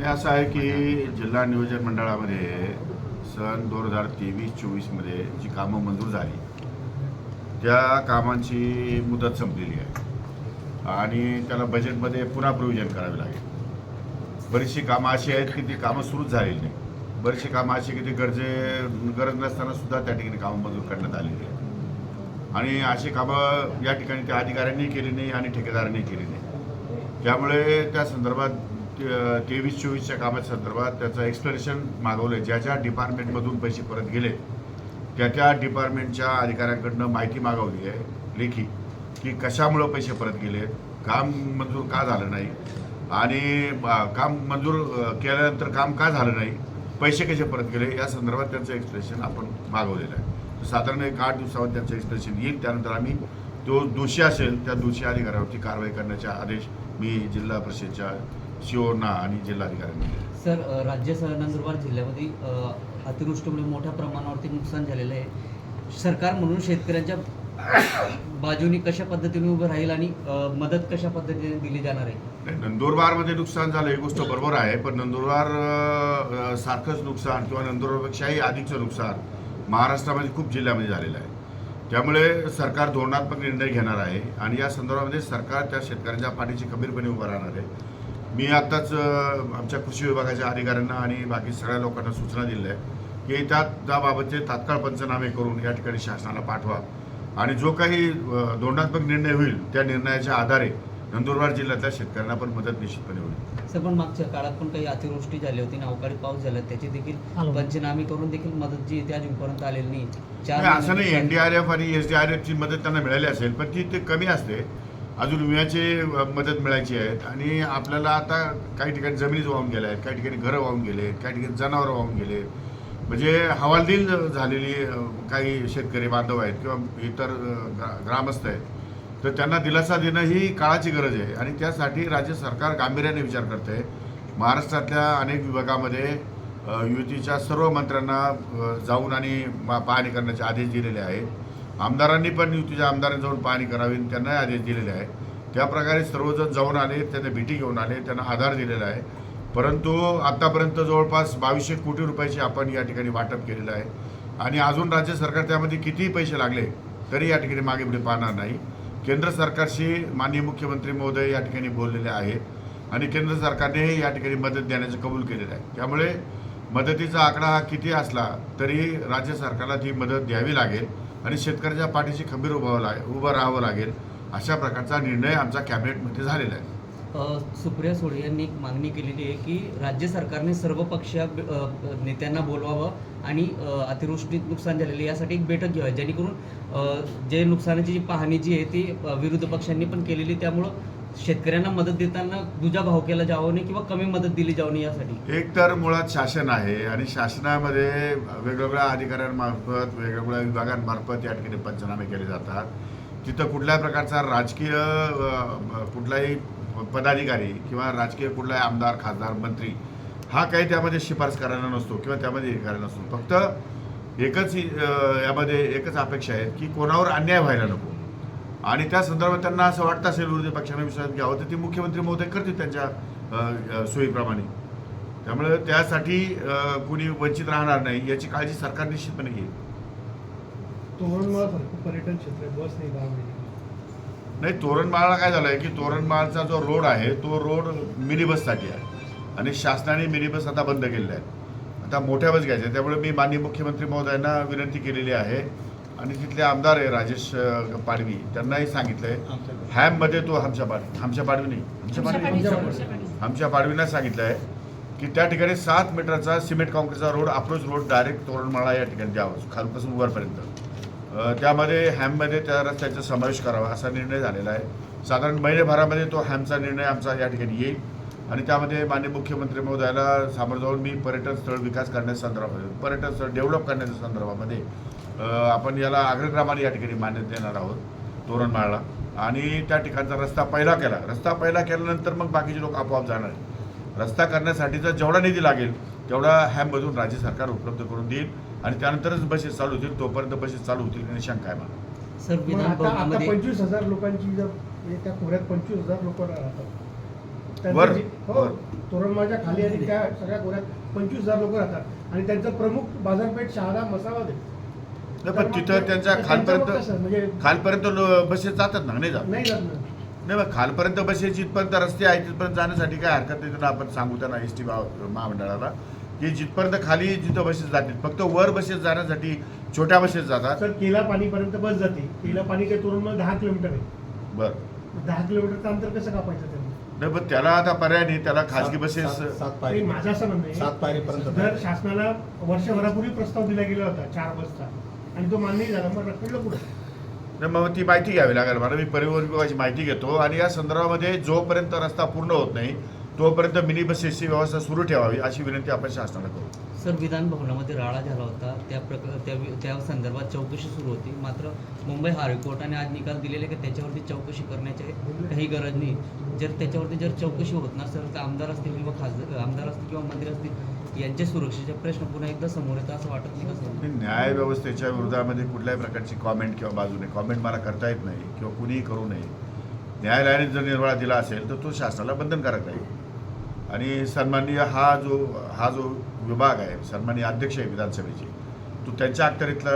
हे असं आहे की जिल्हा नियोजन मंडळामध्ये सन दोन हजार तेवीस चोवीसमध्ये जी कामं मंजूर झाली त्या कामांची मुदत संपलेली आहे. आणि त्याला बजेटमध्ये पुन्हा प्रोव्हिजन करावे लागेल. बरीचशी कामं अशी आहेत की ती कामं सुरूच झालेली नाही. बरीचशी कामं अशी की ती गरजे गरज नसताना सुद्धा त्या ठिकाणी कामं मंजूर करण्यात आलेली आहेत. आणि अशी कामं या ठिकाणी त्या अधिकाऱ्यांनी केली नाही आणि ठेकेदारांनी केली नाही. त्यामुळे त्या संदर्भात तेवीस चोवीसच्या कामाच्या संदर्भात त्याचं एक्सप्लेनेशन मागवलं आहे ज्या ज्या डिपार्टमेंटमधून पैसे परत गेले त्या त्या डिपार्टमेंटच्या अधिकाऱ्यांकडनं माहिती मागवली आहे लेखी की कशामुळं पैसे परत गेले काम मंजूर का झालं नाही आणि काम मंजूर केल्यानंतर काम का झालं नाही पैसे कसे परत गेले या संदर्भात त्यांचं एक्सप्लेनेशन आपण मागवलेलं आहे. साधारण एक आठ दिवसावर त्यांचं एक्सप्लेनेशन येईल. त्यानंतर आम्ही तो दोषी असेल त्या दोषी अधिकाऱ्यावरती कारवाई करण्याचे आदेश मी जिल्हा परिषदेच्या शिओना आणि जिल्हाधिकाऱ्यांना दिले सर राज्य स- नंदुरबार जिल्ह्यामध्ये अतिवृष्टीमुळे मोठ्या प्रमाणावरती नुकसान झालेलं आहे. सरकार म्हणून शेतकऱ्यांच्या बाजूनी कशा पद्धतीने उभं राहील आणि मदत कशा पद्धतीने दिली जाणार आहे? नंदुरबारमध्ये नुकसान झालं ही गोष्ट बरोबर आहे पण नंदुरबार सारखंच नुकसान किंवा नंदुरबारपेक्षाही अधिकचं नुकसान महाराष्ट्रामध्ये खूप जिल्ह्यामध्ये झालेलं आहे. त्यामुळे सरकार धोरणात्मक निर्णय घेणार आहे आणि या संदर्भामध्ये सरकार त्या शेतकऱ्यांच्या पाठीशी खंबीरपणे उभं राहणार आहे. मी आत्ताच आमच्या कृषी विभागाच्या अधिकाऱ्यांना आणि बाकी सगळ्या लोकांना सूचना दिल्या आहे की त्या त्याबाबतचे तात्काळ पंचनामे करून या ठिकाणी शासनाला पाठवा. आणि जो काही धोरणात्मक निर्णय होईल त्या निर्णयाच्या आधारे नंदुरबार जिल्ह्यातल्या शेतकऱ्यांना पण मदत निश्चितपणे होईल. सर पण मागच्या काळात पण काही अतिवृष्टी झाली होती आणि अवकाळी पाऊस झाला त्याची देखील पंचनामे करून देखील मदत जी आहे ती अजूनपर्यंत आलेली नाही. नाही, असं नाही एन डी आर एफ आणि एस डी आर एफची मदत त्यांना मिळाली असेल पण ती ते कमी असते. अजून विम्याची मदत मिळायची आहेत. आणि आपल्याला आता काही ठिकाणी जमिनीच वाहून गेल्या आहेत. काही ठिकाणी घरं वाहून गेले आहेत. काही ठिकाणी जनावरं वाहून गेले म्हणजे हवालदिल झालेली काही शेतकरी बांधव आहेत किंवा इतर ग्रामस्थ आहेत. तर त्यांना दिलासा देणं ही काळाची गरज आहे. आणि त्यासाठी राज्य सरकार गांभीर्याने विचार करते महाराष्ट्रातल्या अनेक विभागामध्ये युतीच्या सर्व मंत्र्यांना जाऊन आणि पाहणी करण्याचे आदेश दिलेले आहेत. आमदारांनी पण युतीच्या आमदारांनी जाऊन पाहणी करावी आणि त्यांनाही आदेश दिलेले आहे त्याप्रकारे सर्वजण जाऊन आले त्यांना भेटी घेऊन आले त्यांना आधार दिलेला आहे. परंतु आत्तापर्यंत जवळपास बावीसशे कोटी रुपयाची आपण या ठिकाणी वाटप केलेलं आहे. आणि अजून राज्य सरकार त्यामध्ये कितीही पैसे लागले तरी या ठिकाणी मागे पुढे पाहणार नाही. केंद्र सरकारशी माननीय मुख्यमंत्री महोदय या ठिकाणी बोललेले आहेत. आणि केंद्र सरकारनेही या ठिकाणी मदत देण्याचं कबूल केलेलं आहे. त्यामुळे मदतीचा आकडा हा किती असला तरी राज्य सरकारला ती मदत द्यावी लागेल. आणि शेतकऱ्याच्या पाठीशी खंबीर उभावं लागे उभं राहावं लागेल अशा प्रकारचा निर्णय आमचा कॅबिनेटमध्ये झालेला आहे. सुप्रिया सुळे यांनी एक मागणी केलेली आहे की राज्य सरकारने सर्व पक्षीय नेत्यांना बोलवावं आणि अतिवृष्टीत नुकसान झालेलं यासाठी एक बैठक घ्यावी. जेणेकरून जे नुकसानाची जी पाहणी जी आहे ती विरोधी पक्षांनी पण केलेली त्यामुळं शेतकऱ्यांना मदत देताना दुजा भाव केला जावं नाही किंवा कमी मदत दिली जाऊ नये यासाठी? एक तर मुळात शासन आहे आणि शासनामध्ये वेगवेगळ्या अधिकाऱ्यांमार्फत वेगवेगळ्या विभागांमार्फत या ठिकाणी पंचनामे केले जातात. तिथं कुठल्याही प्रकारचा राजकीय कुठलाही पदाधिकारी किंवा राजकीय कुठलाही आमदार खासदार मंत्री हा काही त्यामध्ये शिफारस करायला नसतो किंवा त्यामध्ये हे करायला नसतो. फक्त एकच यामध्ये एकच अपेक्षा आहे की कोणावर अन्याय व्हायला नको. आणि त्या संदर्भात त्यांना असं वाटतं असेल विरोधी पक्षांना विश्वास घ्यावं. तर ती मुख्यमंत्री महोदय करतील त्यांच्या सोयीप्रमाणे. त्यामुळे त्यासाठी कुणी वंचित राहणार नाही याची काळजी सरकार निश्चितपणे घेईल. तोरणमाळासारखं पर्यटन क्षेत्र आहे, बस नाही. तोरणमाळला काय झालं आहे की तोरणमाळचा जो रोड आहे तो रोड मिनी बससाठी आहे. आणि शासनाने मिनी बस आता बंद केलेल्या आहेत. आता मोठ्या बस घ्यायच्या. त्यामुळे मी माननीय मुख्यमंत्री महोदयांना विनंती केलेली आहे आणि तिथले आमदार आहे राजेश पाडवी त्यांनाही सांगितलं आहे हॅममध्ये तो हमशा पाडवी हमशा पाडवी नाही हमशा पाडवी आमच्या पाडवीनं सांगितलं आहे की त्या ठिकाणी सात मीटरचा सिमेंट कॉन्क्रीटचा रोड अप्रोच रोड डायरेक्ट तोरणमाळा या ठिकाणी द्यावा खालपासून वरपर्यंत. त्यामध्ये हॅममध्ये त्या रस्त्याचा समावेश करावा असा निर्णय झालेला आहे. साधारण महिनेभरामध्ये तो हॅमचा निर्णय आमचा या ठिकाणी येईल. आणि त्यामध्ये माननीय मुख्यमंत्री महोदयाला सामोरं जाऊन मी पर्यटन स्थळ विकास करण्याच्या संदर्भामध्ये पर्यटन स्थळ डेव्हलप करण्याच्या संदर्भामध्ये आपण याला अग्रक्रमाने या ठिकाणी मान्यता देणार आहोत तोरणमाळला. आणि त्या ठिकाणचा रस्ता पहिला केला. रस्ता पहिला केल्यानंतर मग बाकीचे लोक आपोआप जाणार रस्ता करण्यासाठीचा जेवढा निधी लागेल तेवढा हॅममधून राज्य सरकार उपलब्ध करून देईल आणि त्यानंतरच बसेस चालू होतील तोपर्यंत बसेस चालू होतील आणि शंका आहे मला. सर पंचवीस हजार लोकांची जर त्या खोऱ्यात पंचवीस हजार लोक राहतात. वर हो वर. तोरणमाळच्या खाली आणि त्या सगळ्या गोऱ्यात पंचवीस हजार लोक राहतात. आणि त्यांचं प्रमुख बाजारपेठ शहादा मसावाद आहे. पण तिथं त्यांच्या खालपर्यंत? म्हणजे खालपर्यंत बसेस जातात ना नाही जात? नाही जात नाही मग खालपर्यंत बसेस जिथपर्यंत रस्ते आहेत तिथपर्यंत जाण्यासाठी काय हरकत नाही त्यांना आपण सांगू त्यांना एस टी महामंडळाला की जिथपर्यंत खाली जिथं बसेस जातील फक्त वर बसेस जाण्यासाठी छोट्या बसेस जातात. सर केला पाणीपर्यंत बस जाते. केला पाणी ते तोरणमाळ दहा किलोमीटर आहे. बरं. दहा किलोमीटरचं अंतर कसं कापायचं नाही पण त्याला आता पर्याय नाही त्याला खासगी सात- बसेस सात- पायरी. माझं असं म्हणणं सात पायरीपर्यंत जर शासनाला वर्षभरापूर्वी प्रस्ताव दिला गेला होता चार बसचा आणि तो मान्य झाला मग रखडलं पुढे. मग ती माहिती घ्यावी लागेल मला. मी परिवहन विभागाची माहिती घेतो आणि या संदर्भामध्ये जोपर्यंत रस्ता पूर्ण होत नाही तोपर्यंत मिनी बसेसची व्यवस्था सुरू ठेवावी अशी विनंती आपण शासनाला करू. सर विधान भवनामध्ये राडा झाला होता. त्या प्रकार त्या त्या संदर्भात चौकशी सुरू होती. मात्र मुंबई हायकोर्टाने आज निकाल दिलेले की त्याच्यावरती चौकशी करण्याची काही गरज नाही. जर त्याच्यावरती जर चौकशी होत नसेल तर आमदार असतील किंवा खासदार आमदार असतील किंवा मंत्री असतील यांच्या सुरक्षेचे प्रश्न पुन्हा एकदा समोर येतात असं वाटत नाही कसं न्याय व्यवस्थेच्या विरोधामध्ये कुठल्याही प्रकारची कॉमेंट किंवा बाजूने कॉमेंट मला करता येत नाही किंवा कुणीही करू नये. न्यायालयाने जर निर्वाळा दिला असेल तर तो शासनाला बंधनकारक आहे आणि सन्माननीय हा जो हा जो विभाग आहे सन्माननीय अध्यक्ष आहे विधानसभेचे तो त्यांच्या अखत्यारीतला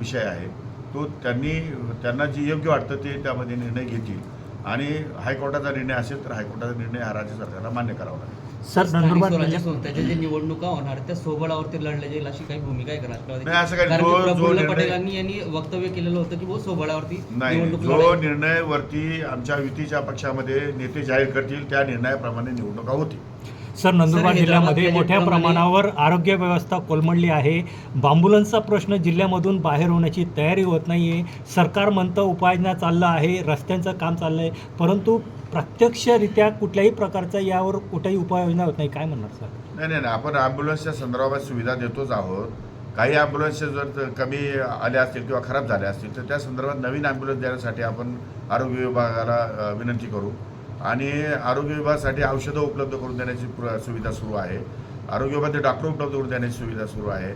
विषय आहे. तो त्यांनी त्यांना जे योग्य वाटतं ते त्यामध्ये निर्णय घेतील. आणि हायकोर्टाचा निर्णय असेल तर हायकोर्टाचा निर्णय हा राज्य सरकारला मान्य करावा लागेल. सर नंदुरबार जे निवडणुका होणार त्या सोबळावरती लढल्या जाईल अशी काही भूमिका आहे का राष्ट्रवादी नाही, असं काही जो- जो निर्णय- पटेलांनी यांनी वक्तव्य केलेलं होतं की वो सोबळावरती नाही निवडणूक जो लढायची. निर्णय वरती आमच्या युतीच्या पक्षामध्ये नेते जाहीर करतील त्या निर्णयाप्रमाणे निवडणुका होतील. सर नंदुरबार जिल्ह्यामध्ये मोठ्या प्रमाणावर आरोग्य व्यवस्था कोलमडली आहे. बांबुलन्सचा प्रश्न जिल्ह्यामधून बाहेर होण्याची तयारी होत नाही आहे सरकार म्हणतं उपाययोजना चाललं आहे रस्त्यांचं काम चाललं आहे परंतु प्रत्यक्षरित्या कुठल्याही प्रकारचा यावर कुठेही उपाययोजना होत नाही. काय म्हणणार सर? नाही नाही नाही. आपण ॲम्ब्युलन्सच्या संदर्भात सुविधा देतोच आहोत. काही ॲम्ब्युलन्स जर कमी आल्या असतील किंवा खराब झाल्या असतील तर त्या संदर्भात नवीन ॲम्ब्युलन्स देण्यासाठी आपण आरोग्य विभागाला विनंती करू. आणि आरोग्य विभागासाठी औषधं उपलब्ध करून देण्याची सुविधा सुरू आहे. आरोग्य विभागात डॉक्टर उपलब्ध करून देण्याची सुविधा सुरू आहे.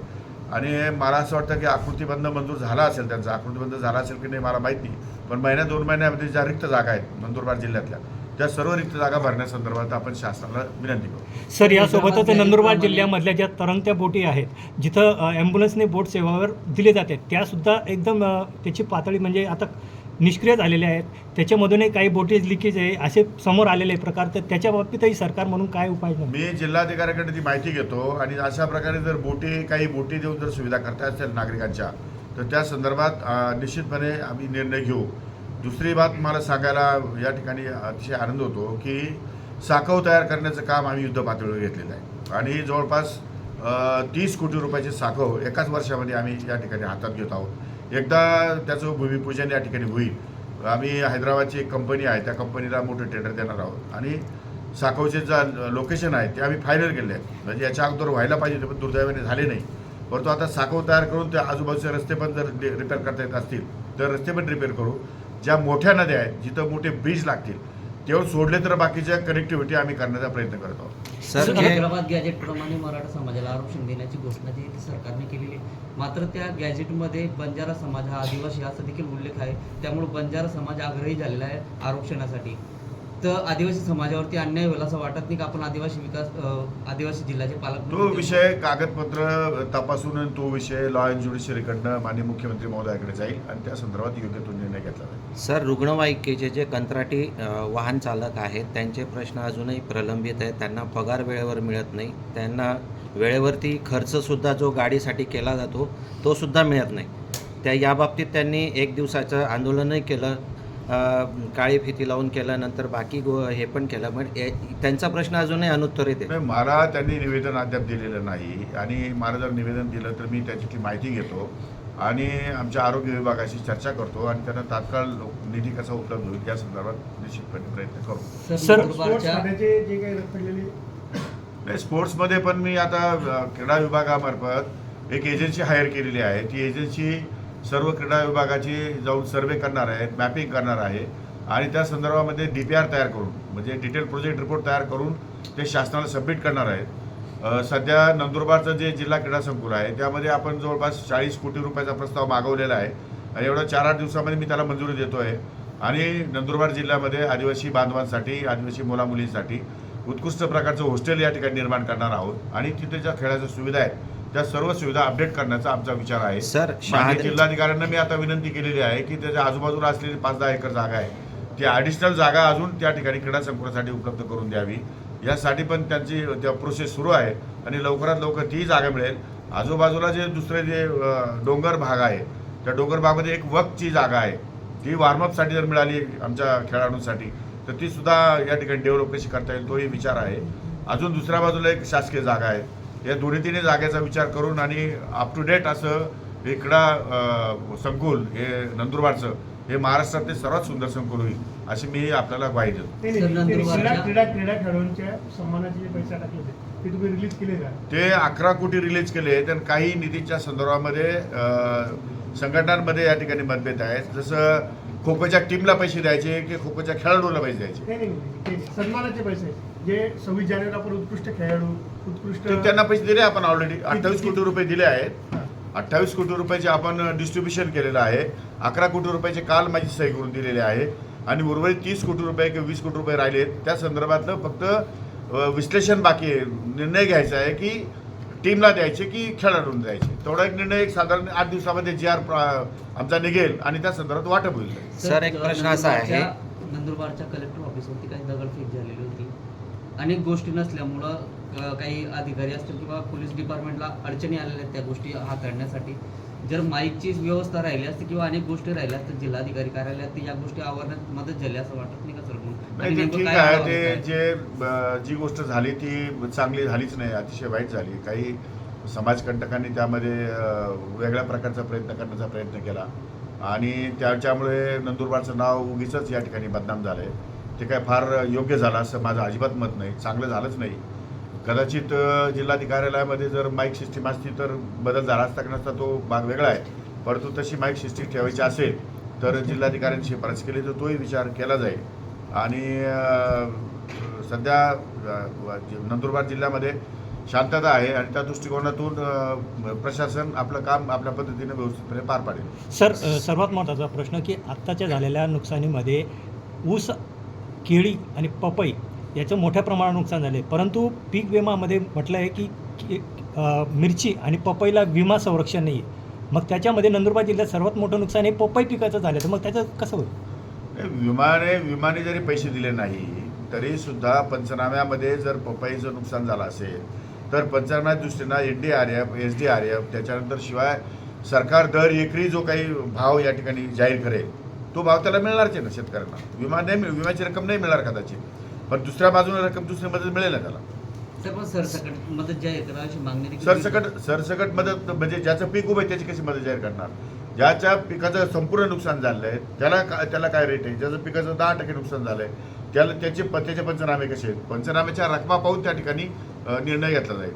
आणि मला असं वाटतं की आकृतीबंध मंजूर झाला असेल त्यांचा आकृतीबंध झाला असेल की नाही मला माहीत नाही. पण महिन्या दोन महिन्यामध्ये ज्या रिक्त जागा आहेत नंदुरबार जिल्ह्यातल्या त्या सर्व रिक्त जागा भरण्यासंदर्भात आपण शासनाला विनंती करू. सर यासोबतच नंदुरबार जिल्ह्यामधल्या ज्या तरंगत्या बोटी आहेत जिथं ॲम्ब्युलन्सने बोट सेवावर दिले जाते त्यासुद्धा एकदम त्याची पातळी म्हणजे आता निष्क्रिय झालेले आहेत. त्याच्यामधूनही काही बोटेज लिकेज आहे असे समोर आलेले प्रकार. तर त्याच्या बाबतीतही सरकार म्हणून काय उपाय मी जिल्हाधिकाऱ्याकडे ती माहिती घेतो आणि अशा प्रकारे जर बोटी काही बोटी देऊन जर सुविधा करता असेल नागरिकांच्या तर त्या संदर्भात निश्चितपणे आम्ही निर्णय घेऊ. दुसरी बात मला सांगायला या ठिकाणी अतिशय आनंद होतो की साखव तयार करण्याचं काम आम्ही युद्ध पातळीवर घेतलेलं आहे. आणि जवळपास तीस कोटी रुपयाचे साखव एकाच वर्षामध्ये आम्ही या ठिकाणी हातात घेत आहोत. एकदा त्याचं भूमिपूजन या ठिकाणी होईल. आम्ही हैदराबादची एक कंपनी आहे. त्या कंपनीला मोठं टेंडर देणार आहोत. आणि साखवचे जा लोकेशन आहे ते आम्ही फायनल केले आहेत. म्हणजे याच्या अगोदर व्हायला पाहिजे होते, पण दुर्दैवाने झाले नाही. परंतु आता साखव तयार करून त्या आजूबाजूचे रस्ते पण जर रिपेअर करता येत असतील तर रस्ते पण रिपेअर करू. ज्या मोठ्या नद्या आहेत जिथं मोठे ब्रिज लागतील तेव्हा सोडले तर बाकीच्या कनेक्टिव्हिटी आम्ही करण्याचा प्रयत्न करत. आहोत सर हैदराबाद गॅजेटप्रमाणे मराठा समाजाला आरक्षण देण्याची घोषणा जी सरकारने केलेली आहे. मात्र त्या गॅजेटमध्ये बंजारा समाज हा आदिवासी असा देखील उल्लेख आहे. त्यामुळे बंजारा समाज आग्रही झालेला आहे आरक्षणासाठी. तर आदिवासी समाजावरती अन्याय होईल असं वाटत नाही का? आपण आदिवासी विकास आदिवासी जिल्ह्याचे पालक तो विषय कागदपत्र तपासून तो विषय लॉ अँड ज्युडिशरीकडनं माननीय मुख्यमंत्री महोदयाकडे जाईल आणि त्या संदर्भात योग्य तो निर्णय घेतला जाईल. सर रुग्णवाहिकेचे जे कंत्राटी वाहन चालक आहेत त्यांचे प्रश्न अजूनही प्रलंबित आहेत. त्यांना पगार वेळेवर मिळत नाही. त्यांना वेळेवरती खर्चसुद्धा जो गाडीसाठी केला जातो तो सुद्धा मिळत नाही. त्या याबाबतीत त्यांनी एक दिवसाचं आंदोलनही केलं. काळी फिती लावून केलं नंतर बाकी गो हे पण केलं. पण त्यांचा प्रश्न अजूनही अनुत्तरित आहे नाही मला त्यांनी निवेदन अद्याप दिलेलं नाही. आणि मला जर निवेदन दिलं तर मी त्याची माहिती घेतो. आणि आमच्या आरोग्य विभागाशी चर्चा करतो आणि त्यांना तात्काळ निधी कसा उपलब्ध होईल या संदर्भात निश्चितपणे प्रयत्न करू. सर स्पोर्ट्समध्ये पण मी आता क्रीडा विभागामार्फत एक एजन्सी हायर केलेली आहे. ती एजन्सी सर्व क्रीडा विभागाची जाऊन सर्वे करणार आहे मॅपिंग करणार आहे आणि त्या संदर्भामध्ये डी पी आर तयार करून म्हणजे डिटेल प्रोजेक्ट रिपोर्ट तयार करून ते शासनाला सबमिट करणार आहेत. सध्या नंदुरबारचं जे जिल्हा क्रीडा संकुल आहे त्यामध्ये आपण जवळपास चाळीस कोटी रुपयाचा प्रस्ताव मागवलेला आहे आणि एवढं चार आठ दिवसामध्ये मी त्याला मंजुरी देतो आहे आणि नंदुरबार जिल्ह्यामध्ये आदिवासी बांधवांसाठी आदिवासी मुलामुलींसाठी उत्कृष्ट प्रकारचं हॉस्टेल या ठिकाणी निर्माण करणार आहोत आणि तिथे ज्या खेळाच्या सुविधा आहेत त्या सर्व सुविधा अपडेट करण्याचा आमचा विचार आहे. सर जिल्हाधिकाऱ्यांना मी आता विनंती केलेली आहे की त्याच्या आजूबाजूला असलेली पाच दहा एकर जागा आहे. ती ॲडिशनल जागा अजून त्या ठिकाणी क्रीडा संकुलासाठी उपलब्ध करून द्यावी. यासाठी पण त्यांची त्या प्रोसेस सुरू आहे आणि लवकरात लवकर तीही जागा मिळेल. आजूबाजूला जे दुसरे जे डोंगर भाग आहे त्या डोंगर भागामध्ये एक वक्तची जागा आहे. ती वॉर्मअपसाठी जर मिळाली आमच्या खेळाडूंसाठी तर ती सुद्धा या ठिकाणी डेव्हलप कशी करता येईल तोही विचार आहे. अजून दुसऱ्या बाजूला एक शासकीय जागा आहे. या दोन्ही तिन्ही जागेचा विचार करून आणि अप टू डेट असं अं, संकुल हे नंदुरबारचं हे महाराष्ट्रातले सर्वात सुंदर संकुल होईल अशी मी आपल्याला ग्वाही देतो. ते नंदुरबारच्या- क्रीडा क्रीडा क्रीडा खेळाडूंच्या सन्मानाचे जे पैसे टाकले होते ते तुम्ही रिलीज केले का? ते अकरा कोटी रिलीज केले आहेत आणि काही निधीच्या संदर्भामध्ये अं, संघटनांमध्ये या ठिकाणी मतभेद आहेत. जसं खो खोच्या टीमला पैसे द्यायचे की खो खोच्या खेळाडूला पैसे द्यायचे. सन्मानाचे पैसे जे सव्वीस जानेवारीला आपण उत्कृष्ट खेळाडू उत्कृष्ट ते त्यांना पैसे दिले आपण ऑलरेडी अठ्ठावीस कोटी रुपये दिले आहेत. हा. अठ्ठावीस कोटी रुपयाचे आपण डिस्ट्रीब्युशन केलेलं आहे. अकरा कोटी रुपयाचे काल माझी सही करून दिलेले आहे. आणि उर्वरित तीस कोटी रुपये किंवा वीस कोटी रुपये राहिले त्या संदर्भातलं फक्त विश्लेषण बाकी आहे. निर्णय घ्यायचा आहे की टीमला द्यायचे की खेळाडूंना द्यायचे. तेवढा एक निर्णय एक साधारण आठ दिवसामध्ये जी आर आमचा निघेल आणि त्या संदर्भात वाटप होईल. सर, एक प्रश्न असा आहे- नंदुरबारच्या- कलेक्टर ऑफिसवरती काही दगडफेक झालेली अनेक गोष्टी नसल्यामुळं काही अधिकारी असतील किंवा पोलीस डिपार्टमेंटला अडचणी आलेल्या आहेत त्या गोष्टी हाताळण्यासाठी. जर माईकची व्यवस्था राहिली असती किंवा अनेक गोष्टी राहिल्या असतील जिल्हाधिकारी कार्यालयात तर या गोष्टी आवरण्यात मदत झाली असं वाटत नाही का सर? नाही ते ठीक काय आहे ते? जे जी गोष्ट झाली ती चांगली झालीच नाही अतिशय वाईट झाली. काही समाजकंटकांनी त्यामध्ये वेगळ्या प्रकारचा प्रयत्न करण्याचा प्रयत्न केला. आणि त्याच्यामुळे नंदुरबारचं नाव उगीच या ठिकाणी बदनाम झालं आहे ते काय फार योग्य झालं असं माझं अजिबात मत नाही. चांगलं झालंच नाही. कदाचित अ, जिल्हाधिकारी कार्यालयामध्ये जर माईक सिस्टीम असती तर बदल झाला असता की नसता तो भाग वेगळा आहे. परंतु तशी माईक सिस्टीम ठेवायची असेल तर जिल्हाधिकाऱ्यांनी शिफारस केली तर तोही विचार केला जाईल. आणि सध्या नंदुरबार जिल्ह्यामध्ये शांतता आहे आणि त्या दृष्टिकोनातून प्रशासन आपलं काम आपल्या पद्धतीने व्यवस्थितपणे पार पाडेल. सर सर्वात महत्त्वाचा प्रश्न की आत्ताच्या झालेल्या नुकसानीमध्ये ऊस केळी आणि पपई याचं मोठ्या प्रमाणात नुकसान झाले परंतु पीक विमामध्ये म्हटलं आहे की की, मिरची आणि पपईला विमा संरक्षण नाही आहे मग त्याच्यामध्ये नंदुरबार जिल्ह्यात सर्वात मोठं नुकसान हे पपई पिकाचं झालं. तर मग त्याचं कसं होईल? विमाने विमाने जरी पैसे दिले नाही तरीसुद्धा पंचनाम्यामध्ये जर पपईचं नुकसान झालं असेल तर पंचनाम्या दृष्टीनं N D R F S D R F त्याच्यानंतर शिवाय सरकार दर एकरी जो काही भाव या ठिकाणी जाहीर करेल तो भाव त्याला मिळणारच आहे ना शेतकऱ्यांना. विमा नाही मिळ- विम्याची रक्कम नाही मिळणार कदाचित. पण दुसऱ्या बाजूने रक्कम दुसरी मदत मिळेल ना त्याला. पण सरसकट मदत जाहीर करा अशी मागणी देखील सरसकट सरसकट मदत म्हणजे ज्याचं पीक उभं आहे त्याची कशी मदत जाहीर करणार? ज्याच्या पिकाचं संपूर्ण नुकसान झालं आहे त्याला का त्याला काय रेट आहे? ज्याचं पिकाचं दहा टक्के नुकसान झालं आहे त्याला त्याचे प- त्याचे पंचनामे कसे आहेत? पंचनाम्याच्या रकमा पाहून त्या ठिकाणी अ, निर्णय घेतला जाईल.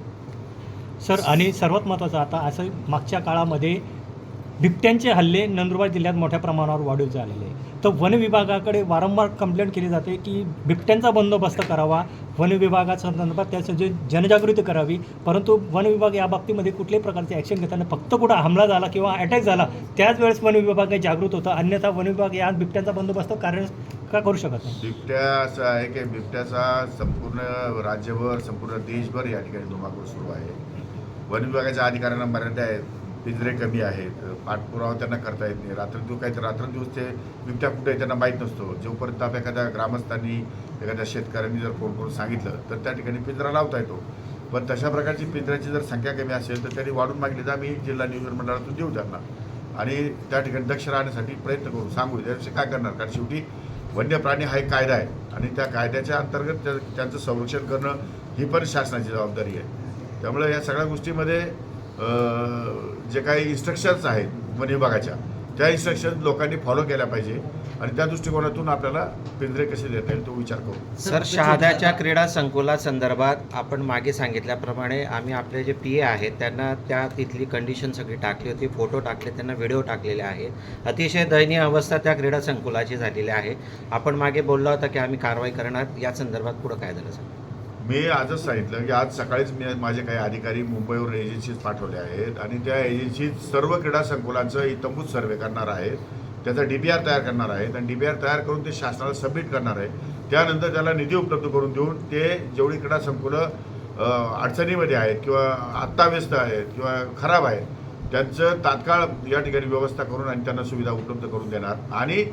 सर आणि सर्वात महत्त्वाचं आता असं मागच्या काळामध्ये बिबट्यांचे हल्ले नंदुरबार जिल्ह्यात मोठ्या प्रमाणावर वाढू झालेले आहे. तर वन विभागाकडे वारंवार कंप्लेंट केली जाते की बिबट्यांचा बंदोबस्त करावा. वन विभागाच्या संदर्भात त्यासाठी जनजागृती करावी. परंतु वन विभाग या बाबतीमध्ये कुठल्याही प्रकारचे ॲक्शन घेताना फक्त कुठं हमला झाला किंवा अटॅक झाला त्याच वेळेस वन विभाग जागृत होतं. अन्यथा वन विभाग या बिबट्यांचा बंदोबस्त कार्य का करू शकत नाही? बिबट्या असं आहे की बिबट्याचा संपूर्ण राज्यभर संपूर्ण देशभर या ठिकाणी धुमाकूळ सुरू आहे. वन विभागाच्या अधिकाऱ्यांना मर्यादा आहेत पिंजरे कमी आहेत. पाठपुरावा त्यांना करता येत नाही. रात्रंदिवस काही तर रात्रंदिवस ते बिबट्या कुठे त्यांना माहीत नसतो. जोपर्यंत आप एखाद्या ग्रामस्थांनी एखाद्या शेतकऱ्यांनी जर फोन करून सांगितलं तर त्या ठिकाणी पिंजरा लावता येतो. पण तशा प्रकारची पिंजऱ्याची जर संख्या कमी असेल तर त्यांनी वाढून मागली तर आम्ही जिल्हा नियोजन मंडळातून देऊ त्यांना. आणि त्या ठिकाणी दक्ष राहण्यासाठी प्रयत्न करू. सांगू त्याविषयी काय करणार? कारण शेवटी वन्य प्राणी हा एक कायदा आहे. आणि त्या कायद्याच्या अंतर्गत त्या त्यांचं संरक्षण करणं ही पण शासनाची जबाबदारी आहे. त्यामुळे या सगळ्या गोष्टीमध्ये जे काही इन्स्ट्रक्शन्स आहेत वन विभागाच्या त्या इन्स्ट्रक्शन लोकांनी फॉलो केल्या पाहिजे आणि त्या दृष्टिकोनातून आपल्याला पिंजरे कसे देता येईल तो विचार करू. सर शहाद्याच्या क्रीडा संकुलासंदर्भात आपण मागे सांगितल्याप्रमाणे आम्ही आपले जे पी ए आहेत त्यांना त्या तिथली कंडिशन सगळी टाकली होती फोटो टाकले त्यांना व्हिडिओ टाकलेले आहेत. अतिशय दयनीय अवस्था त्या क्रीडा संकुलाची झालेली आहे. आपण मागे बोलला होता की आम्ही कारवाई करणार या संदर्भात पुढं काय झालं सर? मी आजच सांगितलं की आज सकाळीच मी माझे काही अधिकारी मुंबईवरून एजन्सीज पाठवले आहेत आणि त्या एजन्सीज सर्व क्रीडा संकुलांचं इतंभूत सर्वे करणार आहेत. त्याचा डी पी आर तयार करणार आहेत आणि डी पी आर तयार करून ते शासनाला सबमिट करणार आहे त्यानंतर त्याला निधी उपलब्ध करून देऊन ते जेवढी क्रीडा संकुलं अडचणीमध्ये आहेत किंवा आत्ताव्यस्त आहेत किंवा खराब आहेत त्यांचं तात्काळ या ठिकाणी व्यवस्था करून आणि त्यांना सुविधा उपलब्ध करून देणार. आणि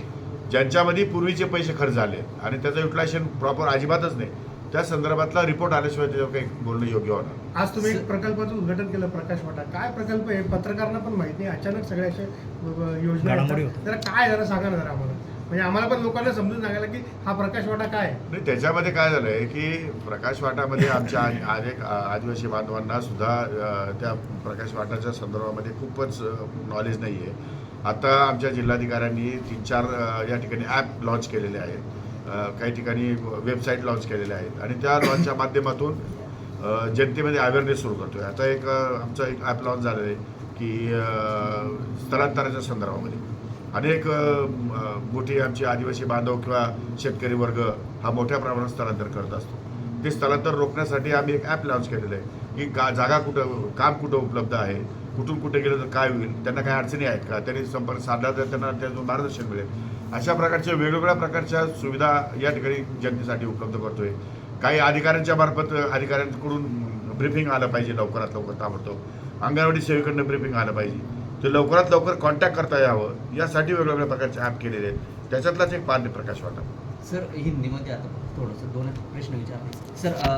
ज्यांच्यामध्ये पूर्वीचे पैसे खर्च झाले आणि त्याचं युटिलायझेशन प्रॉपर अजिबातच नाही त्या संदर्भातला रिपोर्ट आल्याशिवाय त्याच्यावर काही बोलणं योग्य होणार आज तुम्ही एक प्रकल्पाचं उद्घाटन केलं प्रकाश वाटा. काय प्रकल्प आहे? पत्रकारांना पण माहीत नाही. अचानक सगळ्या अशा योजना घडामोडी येतात. होतात. जरा काय जरा सांगा ना जरा आम्हाला. म्हणजे आम्हाला पण लोकांना समजून सांगायला की हा प्रकाश वाटा काय आहे? नाही त्याच्यामध्ये काय झालं आहे की प्रकाश वाटामध्ये आमच्या आणि अनेक आ- आदिवासी बांधवांना सुद्धा अ, त्या प्रकाश वाटाच्या संदर्भामध्ये खूपच नॉलेज नाही आहे आता आमच्या जिल्हाधिकाऱ्यांनी तीन चार अ, या ठिकाणी ॲप लॉन्च केलेले आहेत. काही ठिकाणी वेबसाईट लॉन्च केलेल्या आहेत. आणि त्या लॉन्चच्या माध्यमातून जनतेमध्ये अवेअरनेस सुरू करतो आहे आता एक आमचा आमचं एक ॲप लॉन्च झालेलं आहे की स्थलांतराच्या संदर्भामध्ये. अनेक मोठी आमची आदिवासी बांधव किंवा शेतकरी वर्ग हा मोठ्या प्रमाणात स्थलांतर करत असतो. ते स्थलांतर रोखण्यासाठी आम्ही एक ॲप लॉन्च केलेलं आहे की का जागा कुठं काम कुठं उपलब्ध आहे कुठून कुठे गेलं तर काय होईल त्यांना काही अडचणी आहेत का? त्यांनी संपर्क साधला तर त्यांना त्यातून मार्गदर्शन मिळेल. अशा प्रकारच्या वेगवेगळ्या प्रकारच्या सुविधा या ठिकाणी जनतेसाठी उपलब्ध करतोय. काही अधिकाऱ्यांच्या मार्फत अधिकाऱ्यांकडून ब्रिफिंग आलं पाहिजे लवकरात लवकर ताबडतोब. अंगणवाडी सेवेकडनं ब्रिफिंग आलं पाहिजे. ते लवकरात लवकर कॉन्टॅक्ट करता यावं यासाठी वेगवेगळ्या प्रकारचे ॲप केलेले आहेत. त्याच्यातलाच एक पारणे प्रकाश वाटा सर हिंदीमध्ये आता थोडंसं दोन प्रश्न विचारले. सर